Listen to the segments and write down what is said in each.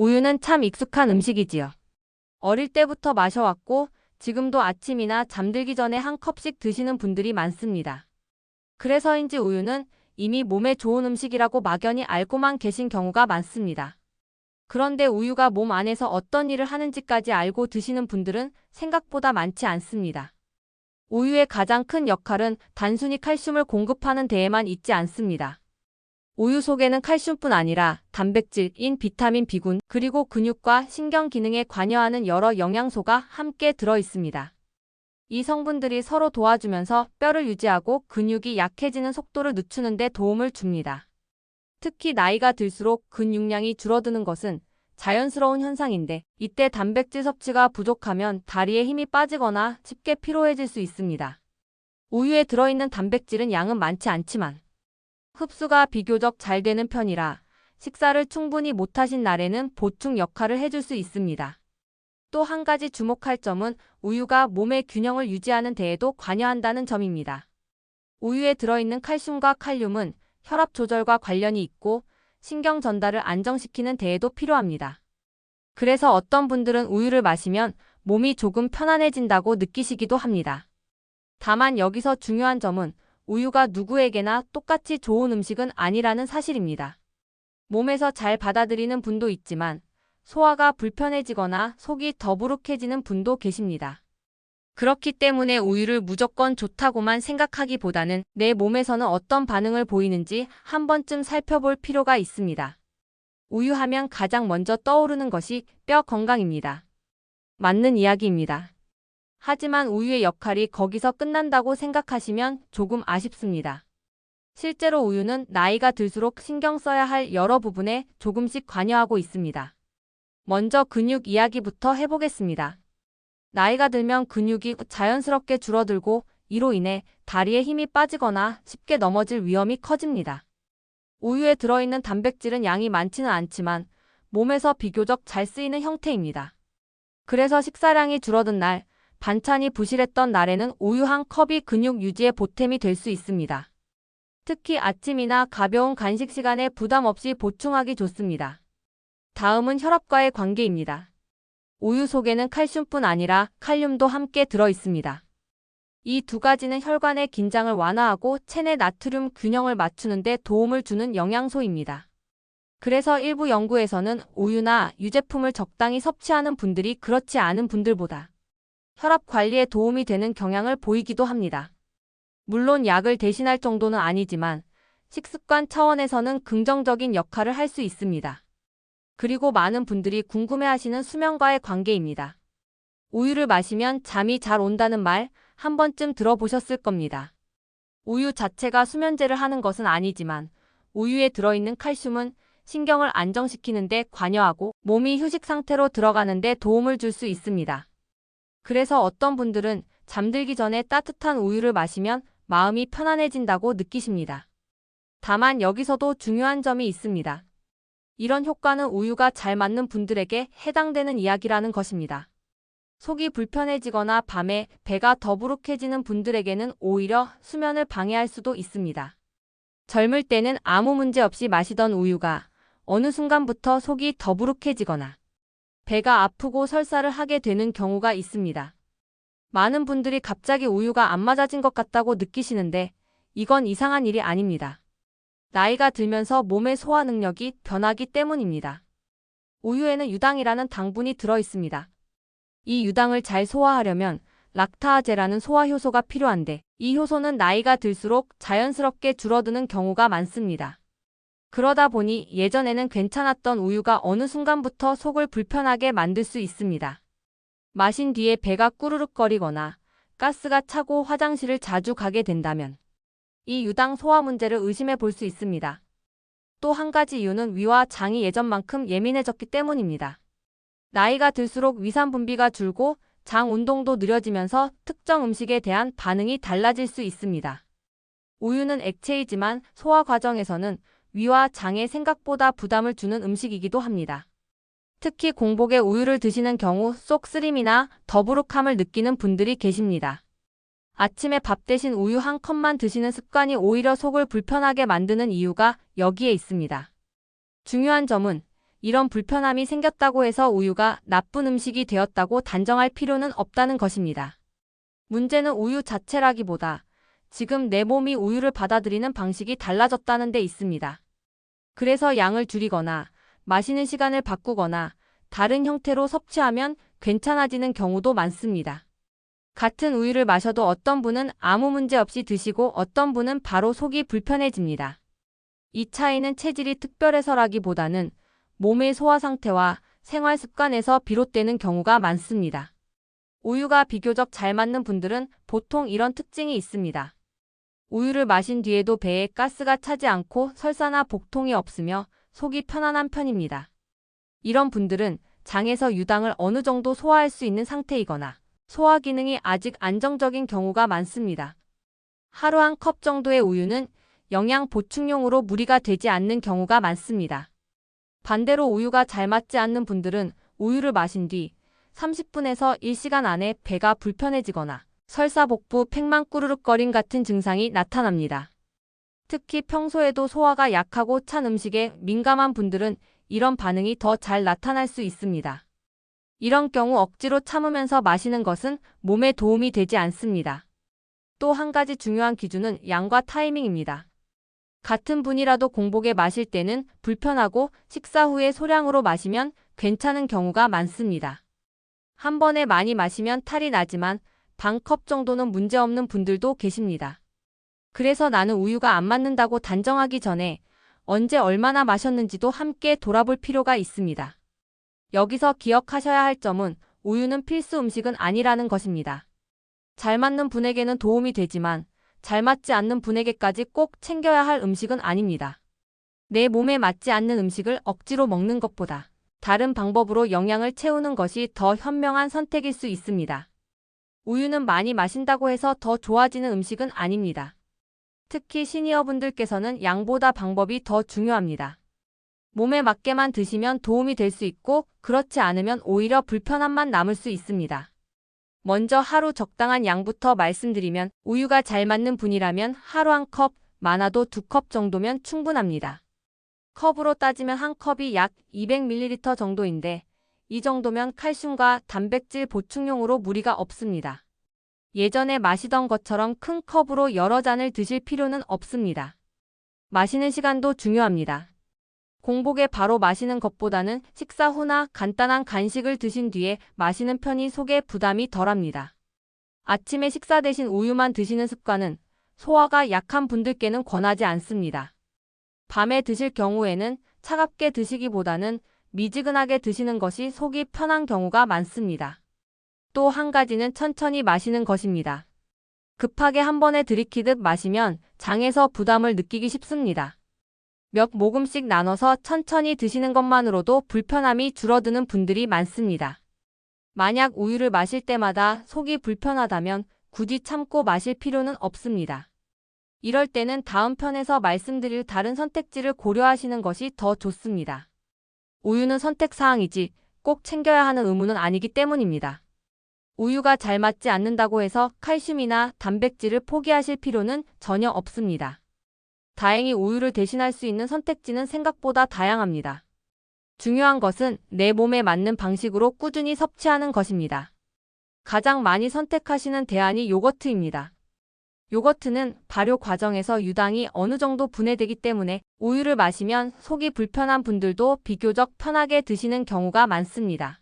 우유는 참 익숙한 음식이지요. 어릴 때부터 마셔왔고 지금도 아침이나 잠들기 전에 한 컵씩 드시는 분들이 많습니다. 그래서인지 우유는 이미 몸에 좋은 음식이라고 막연히 알고만 계신 경우가 많습니다. 그런데 우유가 몸 안에서 어떤 일을 하는지까지 알고 드시는 분들은 생각보다 많지 않습니다. 우유의 가장 큰 역할은 단순히 칼슘을 공급하는 데에만 있지 않습니다. 우유 속에는 칼슘뿐 아니라 단백질, 인, 비타민 B군, 그리고 근육과 신경 기능에 관여하는 여러 영양소가 함께 들어 있습니다. 이 성분들이 서로 도와주면서 뼈를 유지하고 근육이 약해지는 속도를 늦추는 데 도움을 줍니다. 특히 나이가 들수록 근육량이 줄어드는 것은 자연스러운 현상인데 이때 단백질 섭취가 부족하면 다리에 힘이 빠지거나 쉽게 피로해질 수 있습니다. 우유에 들어있는 단백질은 양은 많지 않지만 흡수가 비교적 잘 되는 편이라 식사를 충분히 못하신 날에는 보충 역할을 해줄 수 있습니다. 또 한 가지 주목할 점은 우유가 몸의 균형을 유지하는 데에도 관여한다는 점입니다. 우유에 들어있는 칼슘과 칼륨은 혈압 조절과 관련이 있고 신경 전달을 안정시키는 데에도 필요합니다. 그래서 어떤 분들은 우유를 마시면 몸이 조금 편안해진다고 느끼시기도 합니다. 다만 여기서 중요한 점은 우유가 누구에게나 똑같이 좋은 음식은 아니라는 사실입니다. 몸에서 잘 받아들이는 분도 있지만 소화가 불편해지거나 속이 더부룩해지는 분도 계십니다. 그렇기 때문에 우유를 무조건 좋다고만 생각하기보다는 내 몸에서는 어떤 반응을 보이는지 한 번쯤 살펴볼 필요가 있습니다. 우유하면 가장 먼저 떠오르는 것이 뼈 건강입니다. 맞는 이야기입니다. 하지만 우유의 역할이 거기서 끝난다고 생각하시면 조금 아쉽습니다. 실제로 우유는 나이가 들수록 신경 써야 할 여러 부분에 조금씩 관여하고 있습니다. 먼저 근육 이야기부터 해보겠습니다. 나이가 들면 근육이 자연스럽게 줄어들고 이로 인해 다리에 힘이 빠지거나 쉽게 넘어질 위험이 커집니다. 우유에 들어있는 단백질은 양이 많지는 않지만 몸에서 비교적 잘 쓰이는 형태입니다. 그래서 식사량이 줄어든 날, 반찬이 부실했던 날에는 우유 한 컵이 근육 유지에 보탬이 될 수 있습니다. 특히 아침이나 가벼운 간식 시간에 부담 없이 보충하기 좋습니다. 다음은 혈압과의 관계입니다. 우유 속에는 칼슘뿐 아니라 칼륨도 함께 들어 있습니다. 이 두 가지는 혈관의 긴장을 완화하고 체내 나트륨 균형을 맞추는 데 도움을 주는 영양소입니다. 그래서 일부 연구에서는 우유나 유제품을 적당히 섭취하는 분들이 그렇지 않은 분들보다 혈압 관리에 도움이 되는 경향을 보이기도 합니다. 물론 약을 대신할 정도는 아니지만 식습관 차원에서는 긍정적인 역할을 할 수 있습니다. 그리고 많은 분들이 궁금해하시는 수면과의 관계입니다. 우유를 마시면 잠이 잘 온다는 말 한 번쯤 들어보셨을 겁니다. 우유 자체가 수면제를 하는 것은 아니지만 우유에 들어있는 칼슘은 신경을 안정시키는데 관여하고 몸이 휴식 상태로 들어가는데 도움을 줄 수 있습니다. 그래서 어떤 분들은 잠들기 전에 따뜻한 우유를 마시면 마음이 편안해진다고 느끼십니다. 다만 여기서도 중요한 점이 있습니다. 이런 효과는 우유가 잘 맞는 분들에게 해당되는 이야기라는 것입니다. 속이 불편해지거나 밤에 배가 더부룩해지는 분들에게는 오히려 수면을 방해할 수도 있습니다. 젊을 때는 아무 문제 없이 마시던 우유가 어느 순간부터 속이 더부룩해지거나 배가 아프고 설사를 하게 되는 경우가 있습니다. 많은 분들이 갑자기 우유가 안 맞아진 것 같다고 느끼시는데 이건 이상한 일이 아닙니다. 나이가 들면서 몸의 소화 능력이 변하기 때문입니다. 우유에는 유당이라는 당분이 들어 있습니다. 이 유당을 잘 소화하려면 락타아제라는 소화 효소가 필요한데 이 효소는 나이가 들수록 자연스럽게 줄어드는 경우가 많습니다. 그러다 보니 예전에는 괜찮았던 우유가 어느 순간부터 속을 불편하게 만들 수 있습니다. 마신 뒤에 배가 꾸르륵거리거나 가스가 차고 화장실을 자주 가게 된다면 이 유당 소화 문제를 의심해 볼 수 있습니다. 또 한 가지 이유는 위와 장이 예전만큼 예민해졌기 때문입니다. 나이가 들수록 위산 분비가 줄고 장 운동도 느려지면서 특정 음식에 대한 반응이 달라질 수 있습니다. 우유는 액체이지만 소화 과정에서는 위와 장에 생각보다 부담을 주는 음식이기도 합니다. 특히 공복에 우유를 드시는 경우 속 쓰림이나 더부룩함을 느끼는 분들이 계십니다. 아침에 밥 대신 우유 한 컵만 드시는 습관이 오히려 속을 불편하게 만드는 이유가 여기에 있습니다. 중요한 점은 이런 불편함이 생겼다고 해서 우유가 나쁜 음식이 되었다고 단정할 필요는 없다는 것입니다. 문제는 우유 자체라기보다 지금 내 몸이 우유를 받아들이는 방식이 달라졌다는 데 있습니다. 그래서 양을 줄이거나 마시는 시간을 바꾸거나 다른 형태로 섭취하면 괜찮아지는 경우도 많습니다. 같은 우유를 마셔도 어떤 분은 아무 문제 없이 드시고 어떤 분은 바로 속이 불편해집니다. 이 차이는 체질이 특별해서라기보다는 몸의 소화 상태와 생활 습관에서 비롯되는 경우가 많습니다. 우유가 비교적 잘 맞는 분들은 보통 이런 특징이 있습니다. 우유를 마신 뒤에도 배에 가스가 차지 않고 설사나 복통이 없으며 속이 편안한 편입니다. 이런 분들은 장에서 유당을 어느 정도 소화할 수 있는 상태이거나 소화 기능이 아직 안정적인 경우가 많습니다. 하루 한 컵 정도의 우유는 영양 보충용으로 무리가 되지 않는 경우가 많습니다. 반대로 우유가 잘 맞지 않는 분들은 우유를 마신 뒤 30분에서 1시간 안에 배가 불편해지거나 설사 복부 팽만 꾸르륵거림 같은 증상이 나타납니다. 특히 평소에도 소화가 약하고 찬 음식에 민감한 분들은 이런 반응이 더 잘 나타날 수 있습니다. 이런 경우 억지로 참으면서 마시는 것은 몸에 도움이 되지 않습니다. 또 한 가지 중요한 기준은 양과 타이밍입니다. 같은 분이라도 공복에 마실 때는 불편하고 식사 후에 소량으로 마시면 괜찮은 경우가 많습니다. 한 번에 많이 마시면 탈이 나지만 반컵 정도는 문제없는 분들도 계십니다. 그래서 나는 우유가 안 맞는다고 단정하기 전에 언제 얼마나 마셨는지도 함께 돌아볼 필요가 있습니다. 여기서 기억하셔야 할 점은 우유는 필수 음식은 아니라는 것입니다. 잘 맞는 분에게는 도움이 되지만 잘 맞지 않는 분에게까지 꼭 챙겨야 할 음식은 아닙니다. 내 몸에 맞지 않는 음식을 억지로 먹는 것보다 다른 방법으로 영양을 채우는 것이 더 현명한 선택일 수 있습니다. 우유는 많이 마신다고 해서 더 좋아지는 음식은 아닙니다. 특히 시니어분들께서는 양보다 방법이 더 중요합니다. 몸에 맞게만 드시면 도움이 될 수 있고 그렇지 않으면 오히려 불편함만 남을 수 있습니다. 먼저 하루 적당한 양부터 말씀드리면 우유가 잘 맞는 분이라면 하루 한 컵, 많아도 두 컵 정도면 충분합니다. 컵으로 따지면 한 컵이 약 200ml 정도인데 이 정도면 칼슘과 단백질 보충용으로 무리가 없습니다. 예전에 마시던 것처럼 큰 컵으로 여러 잔을 드실 필요는 없습니다. 마시는 시간도 중요합니다. 공복에 바로 마시는 것보다는 식사 후나 간단한 간식을 드신 뒤에 마시는 편이 속에 부담이 덜합니다. 아침에 식사 대신 우유만 드시는 습관은 소화가 약한 분들께는 권하지 않습니다. 밤에 드실 경우에는 차갑게 드시기보다는 미지근하게 드시는 것이 속이 편한 경우가 많습니다. 또 한 가지는 천천히 마시는 것입니다. 급하게 한 번에 들이키듯 마시면 장에서 부담을 느끼기 쉽습니다. 몇 모금씩 나눠서 천천히 드시는 것만으로도 불편함이 줄어드는 분들이 많습니다. 만약 우유를 마실 때마다 속이 불편하다면 굳이 참고 마실 필요는 없습니다. 이럴 때는 다음 편에서 말씀드릴 다른 선택지를 고려하시는 것이 더 좋습니다. 우유는 선택사항이지 꼭 챙겨야 하는 의무는 아니기 때문입니다. 우유가 잘 맞지 않는다고 해서 칼슘이나 단백질을 포기하실 필요는 전혀 없습니다. 다행히 우유를 대신할 수 있는 선택지는 생각보다 다양합니다. 중요한 것은 내 몸에 맞는 방식으로 꾸준히 섭취하는 것입니다. 가장 많이 선택하시는 대안이 요거트입니다. 요거트는 발효 과정에서 유당이 어느 정도 분해되기 때문에 우유를 마시면 속이 불편한 분들도 비교적 편하게 드시는 경우가 많습니다.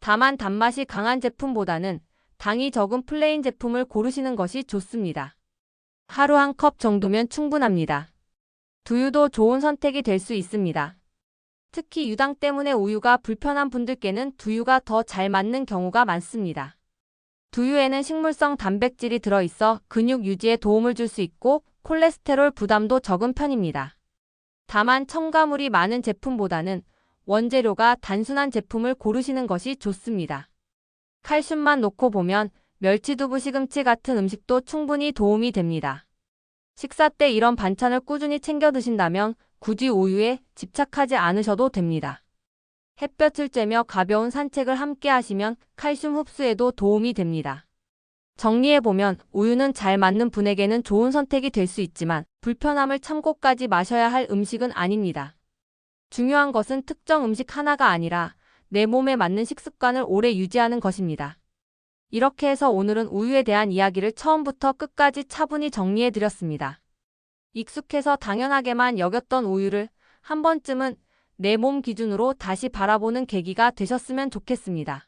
다만 단맛이 강한 제품보다는 당이 적은 플레인 제품을 고르시는 것이 좋습니다. 하루 한 컵 정도면 충분합니다. 두유도 좋은 선택이 될 수 있습니다. 특히 유당 때문에 우유가 불편한 분들께는 두유가 더 잘 맞는 경우가 많습니다. 두유에는 식물성 단백질이 들어있어 근육 유지에 도움을 줄 수 있고 콜레스테롤 부담도 적은 편입니다. 다만 첨가물이 많은 제품보다는 원재료가 단순한 제품을 고르시는 것이 좋습니다. 칼슘만 놓고 보면 멸치두부 시금치 같은 음식도 충분히 도움이 됩니다. 식사 때 이런 반찬을 꾸준히 챙겨 드신다면 굳이 우유에 집착하지 않으셔도 됩니다. 햇볕을 쬐며 가벼운 산책을 함께 하시면 칼슘 흡수에도 도움이 됩니다. 정리해보면 우유는 잘 맞는 분에게는 좋은 선택이 될 수 있지만 불편함을 참고까지 마셔야 할 음식은 아닙니다. 중요한 것은 특정 음식 하나가 아니라 내 몸에 맞는 식습관을 오래 유지하는 것입니다. 이렇게 해서 오늘은 우유에 대한 이야기를 처음부터 끝까지 차분히 정리해 드렸습니다. 익숙해서 당연하게만 여겼던 우유를 한 번쯤은 내 몸 기준으로 다시 바라보는 계기가 되셨으면 좋겠습니다.